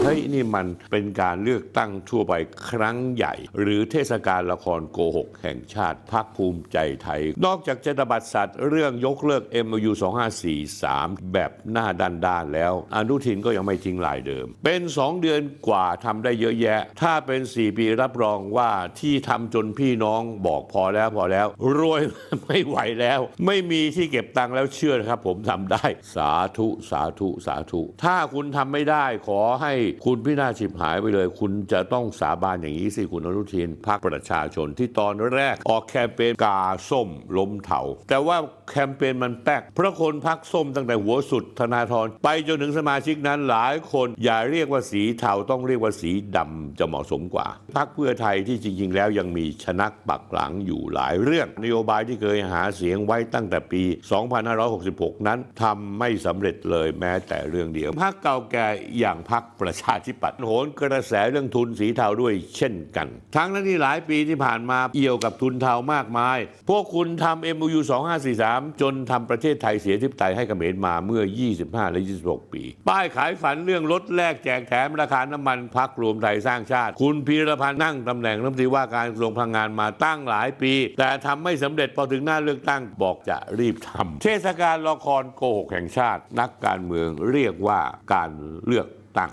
เฮ้ยนี่มันเป็นการเลือกตั้งทั่วไปครั้งใหญ่ หรือเทศกาลละครโกหกแห่งชาติภาคภูมิใจไทย นอกจากจะตบัดสัตว์เรื่องยกเลิก MOU 2543 แบบหน้าด้านๆแล้ว อนุทินก็ยังไม่ทิ้งลายเดิม เป็น 2 เดือนกว่าทำได้เยอะแยะ ถ้าเป็น 4 ปีรับรองว่าที่ทำจนพี่น้องบอกพอแล้วพอแล้ว รวยไม่ไหวแล้ว ไม่มีที่เก็บตังค์แล้วเชื่อครับ ผมทำได้ สาธุสาธุสาธุ ถ้าคุณทำไม่ได้ขอให้คุณพินาศฉิบหายไปเลย คุณจะต้องสาบานอย่างนี้สิคุณอนุทินพรรคประชาชนที่ตอนแรกออกแคมเปญกาส้มล้มเถาแต่ว่าแคมเปญมันแป๊กเพราะคนพักส้มตั้งแต่หัวสุดธนาธรไปจนถึงสมาชิกนั้นหลายคนอย่าเรียกว่าสีเทาต้องเรียกว่าสีดำจะเหมาะสมกว่าพรรคเพื่อไทยที่จริง ๆ แล้วยังมีชนักปักหลังอยู่หลายเรื่อง นโยบายที่เคยหาเสียงไว้ตั้งแต่ปี 2566 นั้นทำไม่สำเร็จเลยแม้แต่เรื่องเดียวพรรคเก่าแก่อย่างพรรคประชาธิปัตย์โหนกระแสเรื่องทุนสีเทาด้วยเช่นกัน ทั้งนั้นที่หลายปีที่ผ่านมาเอี่ยวกับทุนเทามากมาย พวกคุณทำ MOU 2543 จนทำประเทศไทยเสียทิพไตยให้เขมรมาเมื่อ 25 และ 26 ปี ป้ายขายฝันเรื่องลดแลกแจกแถมราคาน้ำมันพักรวมไทยสร้างชาติ คุณพีรพันธ์นั่งตำแหน่งรัฐมนตรีว่าการกระทรวงพลังงานมาตั้งหลายปี แต่ทำไม่สำเร็จพอถึงหน้าเลือกตั้งบอกจะรีบทำเทศกาลละครโกหกแห่งชาติ นักการเมืองเรียกว่าการเลือก ตั้ง